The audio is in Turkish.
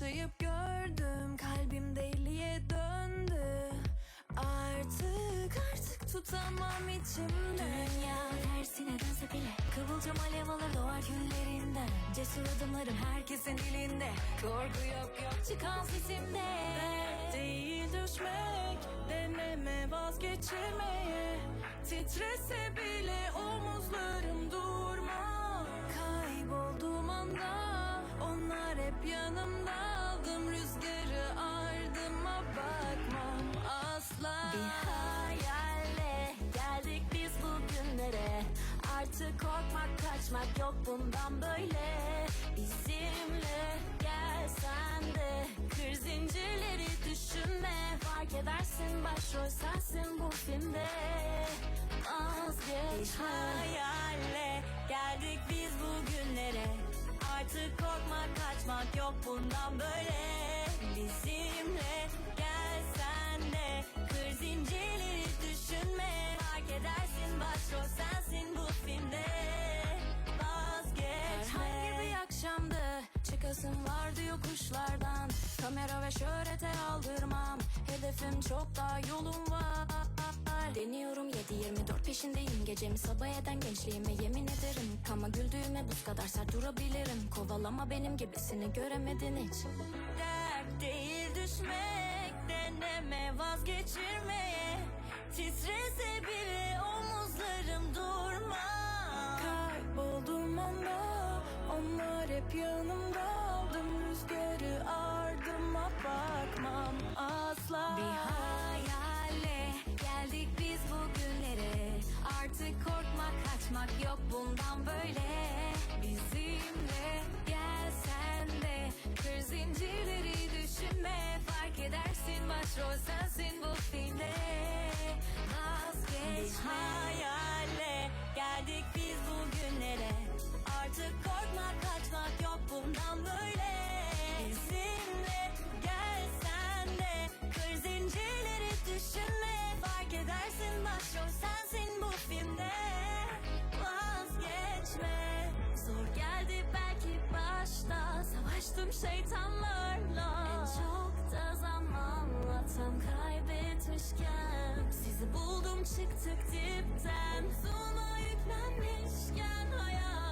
Yaşayıp gördüm kalbim deliye döndü. Artık artık tutamam içimde. Dünya tersine dönse bile. Kıvılcım alev alır doğar küllerinden Cesur adımlarım herkesin dilinde. Korku yok yok çıkan sesimde. Değil düşmek deneme vazgeçirmeye. Titrese bile omuzlarım durma Kaybolduğum anda onlar hep yanımda Korkmak kaçmak yok bundan böyle. Bizimle gelsen de. Kır zincirleri düşünme. Fark edersin başrol sensin bu filmde. Vazgeçme Bir hayalle. Geldik biz bugünlere. Artık korkmak kaçmak yok bundan böyle. Bizimle Kamera ve şöhrete aldırmam. Hedefim çok daha yolum var. Deniyorum 7-24 peşindeyim. Gecemi sabah eden gençliğime yemin ederim. Ama güldüğüme buz kadar sert durabilirim. Kovalama benim gibisini göremedin hiç. Dert değil düşmek Deneme vazgeçirmeye. Titrese bile Artık korkmak kaçmak yok bundan böyle. Bizimle gelsen de. Kır zincirleri düşünme. Fark edersin başrol sensin bu filmde. Vazgeçme. Bir hayalle geldik biz bugünlere Artık korkmak kaçmak yok bundan böyle. Bizimle Savaştım şeytanlarla. En çok da zamanla tam kaybetmişken Sizi buldum çıktık dipten. Sona yüklenmişken hayat